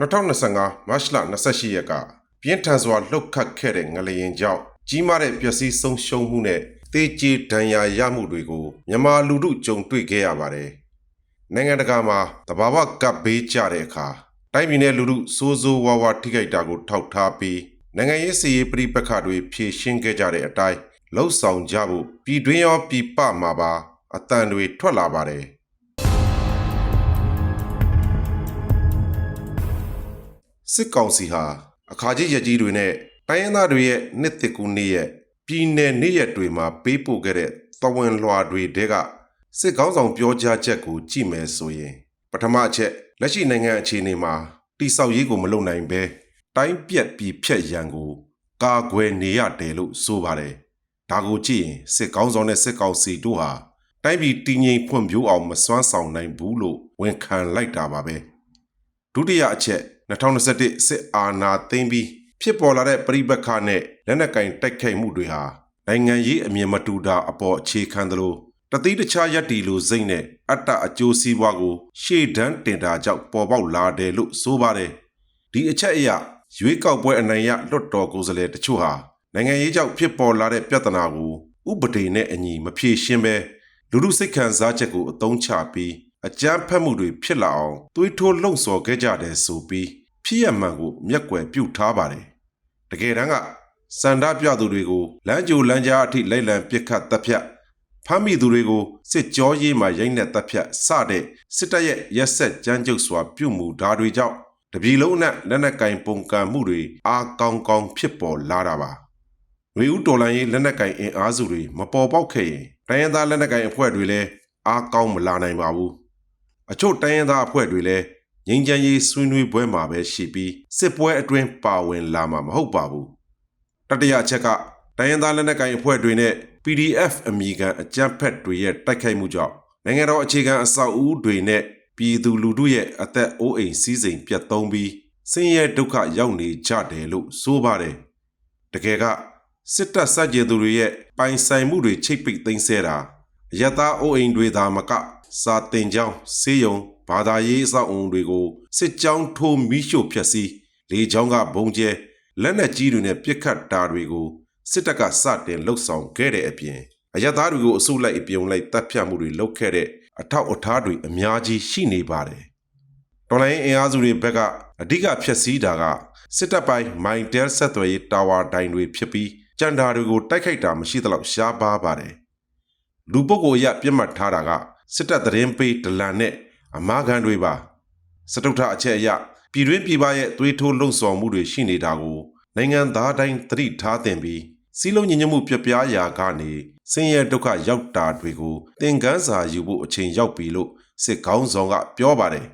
2025မတ်လ28ရက်ကပြင်းထန်စွာလှုပ်ခတ်ခဲ့တဲ့ငလျင်ကြောင့်ကြီးမားတဲ့ပျက်စီးဆုံးရှုံးမှုနဲ့တေးကြေဒဏ်ရာရမှုတွေကိုမြန်မာလူထုကြုံတွေ့ခဲ့ရပါတယ်။နိုင်ငံတကာမှာတဘာဝကပ်ဘေးကြတဲ့အခါတိုင်းပြည်နယ်လူထုစိုးစိုးဝါးဝါထိခိုက်တာကိုထောက်ထားပြီးနိုင်ငံရေးစီရေးပြိပက္ခတွေဖြေရှင်းခဲ့ကြတဲ့အတိုင်းလှုပ်ဆောင်ကြဖို့ပြည်တွင်းရောပြည်ပမှာပါအတန်တွေထွက်လာပါတယ်။ စစ်ကောင်စီဟာအခါကြီးရကြီးတွေနဲ့တိုင်းရင်းသားတွေရဲ့နှစ်တစ်ကူနေ့ရဲ့ပြည်နယ်နေ့ရက်တွေမှာပေးပို့ခဲ့တဲ့သဝင်လွှာတွေတဲကစစ်ကောင်းဆောင်ပြောကြားချက်ကိုကြည့်မယ်ဆိုရင် ပထမအချက်လက်ရှိနိုင်ငံအခြေအနေမှာတိဆောက်ရေးကိုမလုပ်နိုင်ဘဲတိုင်းပြက်ပြီးဖြက်ရန်ကို ကာကွယ်နေရတယ်လို့ဆိုပါတယ်ဒါကိုကြည့်ရင်စစ်ကောင်းဆောင်နဲ့စစ်ကောင်စီတို့ဟာတိုင်းပြည်တည်ငြိမ်ဖွံ့ဖြိုးအောင်မစွမ်းဆောင်နိုင်ဘူးလို့ဝန်ခံလိုက်တာပါပဲဒုတိယအချက် 2021စစ်အာဏာသိမ်းပြီးဖြစ်ပေါ်လာတဲ့ပြည်ပခါနဲ့လက်နက်ကင်တိုက်ခိုက်မှုတွေဟာနိုင်ငံရေးအမြင်မတူတာအပေါ်အခြေခံသလိုတတိတခြားရက်တီလိုစိမ့်နဲ့အတ္တအကျိုးစီးပွားကို ရှေ့တန်းတင်တာကြောင့်ပေါ်ပေါက်လာတယ်လို့ဆိုပါတယ်ဒီအချက်အရရွေးကောက်ပွဲအနိုင်ရလွတ်တော်ကိုယ်စားလှယ်တချို့ဟာနိုင်ငံရေးကြောင့်ဖြစ်ပေါ်လာတဲ့ပြဿနာကိုဥပဒေနဲ့အညီမဖြေရှင်းဘဲလူလူစိတ်ခံစားချက်ကိုအသုံးချပြီးအကြမ်းဖက်မှုတွေဖြစ်လာအောင်သွေးထိုးလှုံ့ဆော်ခဲ့ကြတယ်ဆိုပြီး ဖြစ်ရမှန်ကိုမျက်ကွယ်ပြုတ်ထားပါတယ်တကယ်တမ်းကစန္ဒပြသူတွေကိုလမ်းကြိုလမ်းကြားအထိလိုက်လံပစ်ခတ်တပ်ဖြတ်ဖမ်းမိသူတွေကိုစစ်ကြောရေးမှရိုက်နှက်တပ်ဖြတ်စတဲ့စစ်တပ်ရဲ့ရက်ဆက်ကြမ်းကြုတ်စွာပြုမှုဓာတွေကြောင့်တပြည်လုံးအနှံ့လက်နက်ကင်ပုံကံမှုတွေအားကောင်းကောင်းဖြစ်ပေါ်လာတာပါငွေဦးတော်လိုင်းရေးလက်နက်ကင်အင်အားစုတွေမပေါ်ပေါက်ခဲ့ရင်တိုင်းရင်းသားလက်နက်ကင်အဖွဲ့တွေလည်းအားကောင်းမလာနိုင်ပါဘူးအချို့တိုင်းရင်းသားအဖွဲ့တွေလည်း ငြိမ်းချမ်းရေးဆွေးနွေးပွဲမှာပဲရှိပြီးစစ်ပွဲအတွင်းပါဝင်လာမှာမဟုတ်ပါဘူးတတိယအချက်ကတိုင်းရင်းသားလက်နက်ကင်အဖွဲ့တွေနဲ့ PDF အမည်ခံအကြမ်းဖက်တွေရဲ့တိုက်ခိုက်မှုကြောင့်နိုင်ငံတော်အခြေခံအဆောက်အဦတွေနဲ့ပြည်သူလူထုရဲ့အသက်အိုးအိမ်စီးစိမ်ပြတ်သုံးပြီးဆင်းရဲဒုက္ခရောက်နေကြတယ်လို့ဆိုပါတယ်တကယ်ကစစ်တပ်စကြင်သူတွေရဲ့ပိုင်ဆိုင်မှုတွေချိတ်ပိတ်သိမ်းဆဲတာအယက်သားအိုးအိမ်တွေသာမကစာတင်ကြောင်းစေးရုံ ဘာသာရေးအဆောက်အုံတွေကိုစစ်ကြောင်းထိုးမိရှို့ဖျက်ဆီးလေကြောင်းကဘုံကျဲလက်နက်ကြီးတွေနဲ့ပစ်ခတ်တာတွေကိုစစ်တပ်ကစတင်လှုပ်ဆောင်ခဲ့တဲ့အပြင်အယက်သားတွေကိုအစုလိုက်အပြုံလိုက်တပ်ဖြတ်မှုတွေလုပ်ခဲ့တဲ့အထောက်အထားတွေအများကြီးရှိနေပါတယ်တော်လိုင်းအင်အားစုတွေဘက်ကအဓိကဖျက်ဆီးတာကစစ်တပ်ပိုင်းမိုင်တဲဆက်သွယ်ရေးတာဝါတိုင်တွေဖြစ်ပြီးကြံတာတွေကိုတိုက်ခိုက်တာမရှိသလောက်ရှားပါပါတယ်လူပုဂ္ဂိုလ်အရပြစ်မှတ်ထားတာကစစ်တပ်သတင်းပေးဒလန်နဲ့ အမားခံတွေပါစတုထအချက်အရပြည်တွင်းပြည်ပရဲ့သွေးထိုးလှုံ့ဆော်မှုတွေရှိနေတာကိုနိုင်ငံသားတိုင်းသတိထားသင့်ပြီးစီးလုံးညီညွတ်မှုပြပြားရာကနေဆင်းရဲဒုက္ခရောက်တာတွေကိုသင်ခန်းစာယူဖို့အချိန်ရောက်ပြီလို့စစ်ကောင်းဆောင်ကပြောပါတယ်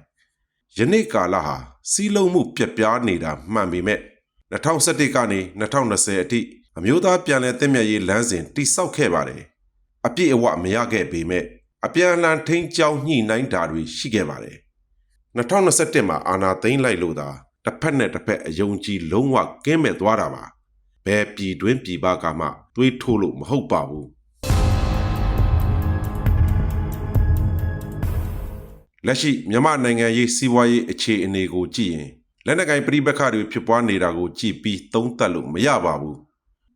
ယနေ့ကာလဟာစီးလုံးမှုပြက်ပြားနေတာမှန်ပေမဲ့2017ကနေ2020အထိအမျိုးသားပြန်လည်တည်မြဲရေးလမ်းစဉ်တိစောက်ခဲ့ပါတယ်။အပြည့်အဝမရခဲ့ပေမဲ့ အပြန်အလှန်ထိန်းချောင်းညှိနှိုင်းတာတွေရှိခဲ့ပါတယ်။2021မှာအာဏာသိမ်းလိုက်လို့သာတစ်ဖက်နဲ့တစ်ဖက်အယုံကြည်လုံးဝကင်းမဲ့သွားတာပါ။ဘယ်ပြည်တွင်းပြည်ပကမှတွေးထိုးလို့မဟုတ်ပါဘူး။လက်ရှိမြန်မာနိုင်ငံရေးစီးပွားရေးအခြေအနေကိုကြည့်ရင်လက်နက်ကင်ပြိပက္ခတွေဖြစ်ပွားနေတာကိုကြည့်ပြီးသုံးသပ်လို့မရပါဘူး။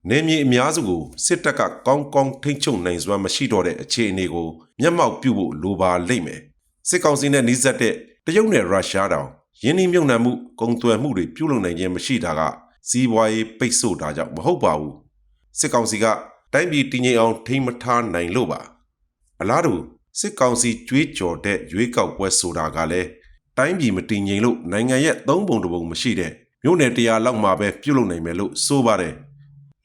နေမြေအများစုကိုစစ်တပ်ကကောင်းကောင်းထိန်းချုပ်နိုင်စွမ်းမရှိတော့တဲ့အခြေအနေကိုမျက်မှောက်ပြုဖို့လိုပါလိမ့်မယ်။စစ်ကောင်စီနဲ့နှိစက်တဲ့တရုတ်နဲ့ရုရှားတောင်ယင်းနှိမြုံနှံမှုကုန်သွယ်မှုတွေပြုလုပ်နိုင်ခြင်းမရှိတာကစီးပွားရေးပိတ်ဆို့တာကြောင့်မဟုတ်ပါဘူး။စစ်ကောင်စီကတိုင်းပြည်တည်ငြိမ်အောင်ထိန်းမထားနိုင်လို့ပါ။အလားတူစစ်ကောင်စီကြွေးကြော်တဲ့ရွေးကောက်ပွဲဆိုတာကလည်းတိုင်းပြည်မတည်ငြိမ်လို့နိုင်ငံရဲ့သုံးပုံတစ်ပုံမရှိတဲ့မြို့နယ်တရားလောက်မှာပဲပြုလုပ်နိုင်မယ်လို့ဆိုပါတယ်။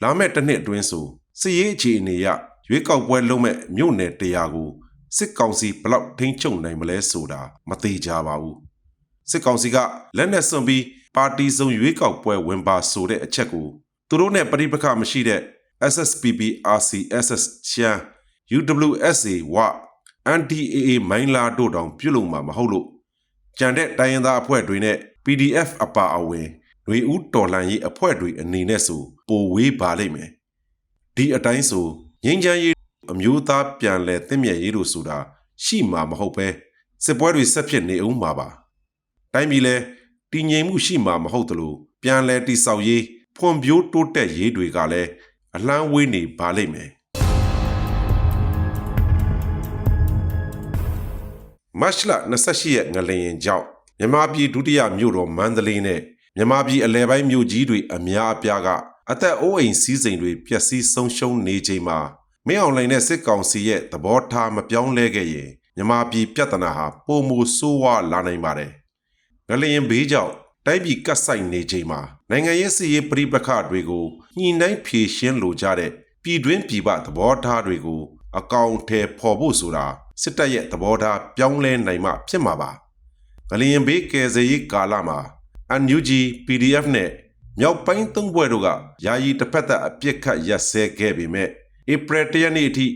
လာမယ့်တစ်နှစ်အတွင်းဆိုစစ်ရေးအခြေအနေအရရွေးကောက်ပွဲလုပ်မဲ့မြို့နယ်တရားကိုစစ်ကောင်စီဘယ်လောက်ထိန်းချုပ်နိုင်မလဲဆိုတာမသေးကြပါဘူး။စစ်ကောင်စီကလက်နက်စွန့်ပြီးပါတီစုံရွေးကောက်ပွဲဝင်ပါဆိုတဲ့အချက်ကိုသူတို့နဲ့ပြိပခမရှိတဲ့ SSPP RCSS ချမ်း UWSA ဝ NDAA မိုင်းလာတို့တောင်ပြုတ်လုံမှာမဟုတ်လို့ကြံတဲ့တိုင်းရင်းသားအဖွဲ့တွေနဲ့ PDF အပါအဝင် ຫນွေဦးတော်လှန်ရေးအဖွဲ့တွေအနေနဲ့ဆိုပိုဝေးပါလိမ့်မယ်ဒီအတိုင်းဆိုငင်းချမ်းရေးအမျိုးသားပြန်လဲတင့်မြတ်ရေးလို့ဆိုတာရှိမှာမဟုတ်ပဲစစ်ပွဲတွေဆက်ဖြစ်နေအောင်မှာပါတိုင်းပြည်လဲတတည်ငြိမ်မှုရှိမှာမဟုတ်သလိုပြန်လည်တိဆောက်ရေးဖွံ့ဖြိုးတိုးတက်ရေးတွေကလည်းအလန်းဝေးနေပါလိမ့်မယ်မတ်လ28ရက်ငလျင်ကြောင့်မြမပြည်ဒုတိယမြို့တော်မန္တလေးနဲ့ မြမပြည်အလဲပိုင်းမြို့ကြီးတွေအများအပြားကအသက်အိုးအိမ်စီးစိမ်တွေပျက်စီးဆုံးရှုံးနေချိန်မှာမင်းအောင်လှိုင်နဲ့စစ်ကောင်စီရဲ့သဘောထားမပြောင်းလဲခဲ့ရင်မြမပြည်ပြဿနာဟာပုံမဆိုးဝါးလာနိုင်ပါတယ်။ငလျင်ဘေးကြောင့်တိုင်းပြည်ကတ်ဆိုင်နေချိန်မှာနိုင်ငံရေးစီရေးပြိပခတွေကိုညှိနှိုင်းဖြေရှင်းလိုကြတဲ့ပြည်တွင်းပြည်ပသဘောထားတွေကိုအကောင်အထည်ဖော်ဖို့ဆိုတာစစ်တပ်ရဲ့သဘောထားပြောင်းလဲနိုင်မှဖြစ်မှာပါ။ငလျင်ဘေးကယ်ဆယ်ရေးကာလမှာ NUG PDF နဲ့မြောက်ပိုင်းသုံးဘွဲ့တို့ကယာယီတစ်ဖက်သက်အပြစ်ခတ်ရက်စဲခဲ့ပေမဲ့ဧပြီတရက်နေ့အထိ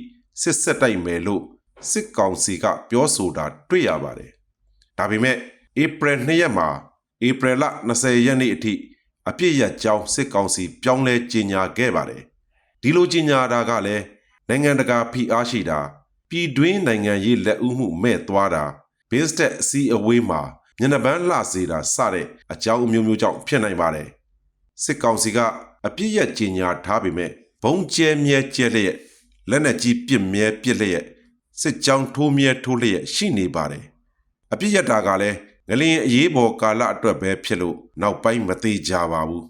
စစ်ဆက်တိုက်မယ်လို့စစ်ကောင်စီကပြောဆိုတာတွေ့ရပါတယ်။ဒါပေမဲ့ဧပြီ2ရက်မှာဧပြီလ20ရက်နေ့အထိအပြစ်ရက်ကြောင်းစစ်ကောင်စီပြောင်းလဲကြေညာခဲ့ပါတယ်။ဒီလိုကြေညာတာကလည်းနိုင်ငံတကာဖိအားရှိတာပြည်တွင်းနိုင်ငံရေးလက်ဦးမှုမဲ့သွားတာ base တဲ့အစည်းအဝေးမှာ ညနေပန်းလှစေတာစတဲ့အကြောင်းအမျိုးမျိုးကြောင့်ဖြစ်နိုင်ပါတယ်စစ်ကောင်စီကအပြစ်ရက်ကြီးညာထားပေမဲ့ဘုံကျဲမြဲကျဲလျက်လက်နက်ကြီးပစ်မြဲပစ်လျက်စစ်ကြောင်းထိုးမြဲထိုးလျက်ရှိနေပါတယ်အပြစ်ရက်တာကလည်းငလျင်အရေးပေါ်ကာလအတွက်ပဲဖြစ်လို့နောက်ပိုင်းမသေးကြပါဘူး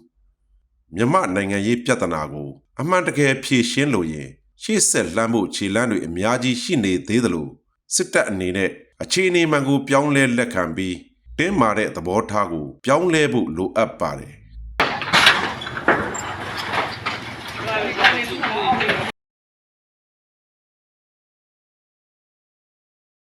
မြမနိုင်ငံရေးပြဿနာကို အမှန်တကယ်ဖြေရှင်းလို့ရင်ရှေ့ဆက်လှမ်းဖို့ခြေလှမ်းတွေအများကြီးရှိနေသေးသလိုစစ်တပ်အနေနဲ့အခြေအနေမှန်ကိုပြောင်းလဲလက်ခံပြီး တင်းမာတဲ့သဘောထားကိုပြောင်းလဲဖို့လိုအပ်ပါတယ်